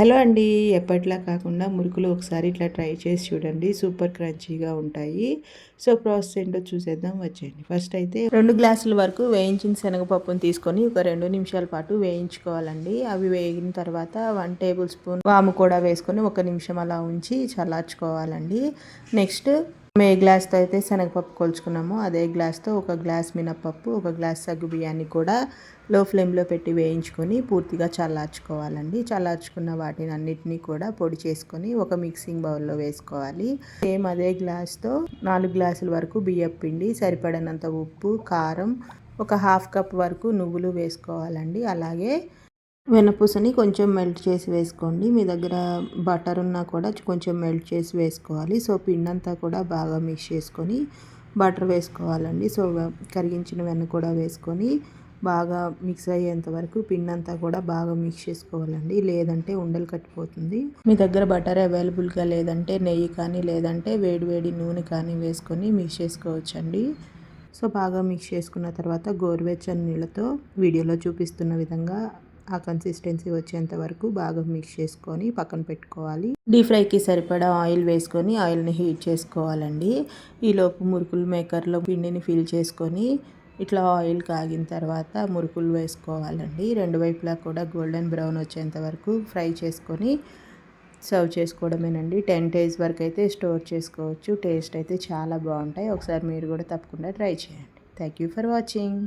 Hello అండి. ఎప్పట్లా కాకుండా మురుకులు ఒకసారి ఇట్లా ట్రై చేసి చూడండి. సూపర్ క్రంచీగా ఉంటాయి. సో ప్రాసెస్ ఏంటో చూసేద్దాం వచ్చేయండి. ఫస్ట్ అయితే రెండు గ్లాసుల వరకు వేయించిన శనగపప్పును తీసుకొని ఒక రెండు నిమిషాల పాటు వేయించుకోవాలండి. అవి వేగిన తర్వాత వన్ టేబుల్ స్పూన్ వాము కూడా వేసుకొని ఒక నిమిషం అలా ఉంచి చల్లార్చుకోవాలండి. నెక్స్ట్ మేము ఏ గ్లాస్తో అయితే శనగపప్పు కొలుచుకున్నామో అదే గ్లాస్తో ఒక గ్లాస్ మినప్పప్పు ఒక గ్లాస్ సగ్గు బియ్యాన్ని కూడా లో ఫ్లేమ్లో పెట్టి వేయించుకొని పూర్తిగా చల్లార్చుకోవాలండి. చల్లార్చుకున్న వాటిని అన్నిటినీ కూడా పొడి చేసుకొని ఒక మిక్సింగ్ బౌల్లో వేసుకోవాలి. సేమ్ అదే గ్లాస్తో నాలుగు గ్లాసుల వరకు బియ్యం పిండి సరిపడినంత ఉప్పు కారం ఒక హాఫ్ కప్ వరకు నువ్వులు వేసుకోవాలండి. అలాగే వెనపూసని కొంచెం మెల్ట్ చేసి వేసుకోండి. మీ దగ్గర బటర్ ఉన్నా కూడా కొంచెం మెల్ట్ చేసి వేసుకోవాలి. సో పిండి అంతా కూడా బాగా మిక్స్ చేసుకొని బటర్ వేసుకోవాలండి. సో కరిగించిన వెన్న కూడా వేసుకొని బాగా మిక్స్ అయ్యేంత వరకు పిండి అంతా కూడా బాగా మిక్స్ చేసుకోవాలండి. లేదంటే ఉండలు కట్టిపోతుంది. మీ దగ్గర బటర్ అవైలబుల్గా లేదంటే నెయ్యి కానీ లేదంటే వేడివేడి నూనె కానీ వేసుకొని మిక్స్ చేసుకోవచ్చండి. సో బాగా మిక్స్ చేసుకున్న తర్వాత గోరువెచ్చని నీళ్ళతో వీడియోలో చూపిస్తున్న విధంగా ఆ కన్సిస్టెన్సీ వచ్చేంత వరకు బాగా మిక్స్ చేసుకొని పక్కన పెట్టుకోవాలి. డీప్ ఫ్రైకి సరిపడా ఆయిల్ వేసుకొని ఆయిల్ని హీట్ చేసుకోవాలండి. ఈలోపు మురుకులు మేకర్లో పిండిని ఫిల్ చేసుకొని ఇట్లా ఆయిల్ కాగిన తర్వాత మురుకులు వేసుకోవాలండి. రెండు వైపులా కూడా గోల్డెన్ బ్రౌన్ వచ్చేంత వరకు ఫ్రై చేసుకొని సర్వ్ చేసుకోవడమేనండి. టెన్ డేస్ వరకు అయితే స్టోర్ చేసుకోవచ్చు. టేస్ట్ అయితే చాలా బాగుంటాయి. ఒకసారి మీరు కూడా తప్పకుండా ట్రై చేయండి. Thank you for watching